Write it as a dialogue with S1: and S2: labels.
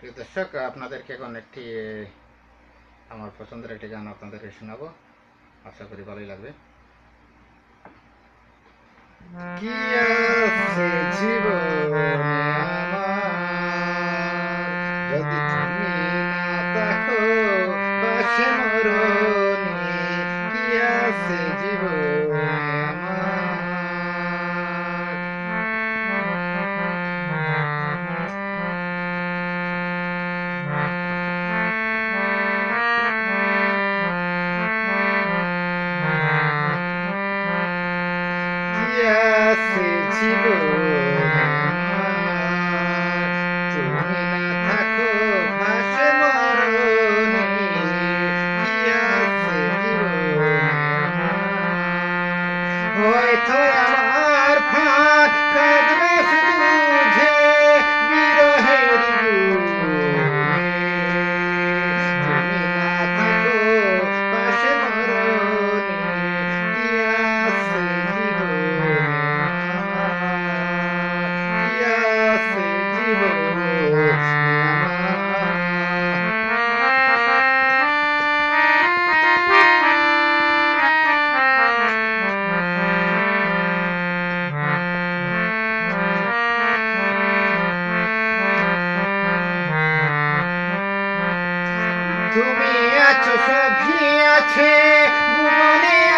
S1: প্রিয় দর্শক, আপনাদেরকে এখন একটি আমার পছন্দের একটি গান আপনাদেরকে শোনাবো। আশা করি ভালোই লাগবে। কি আমার হয়তো আমার ফাঁক Hasret hübiyeti bu ne?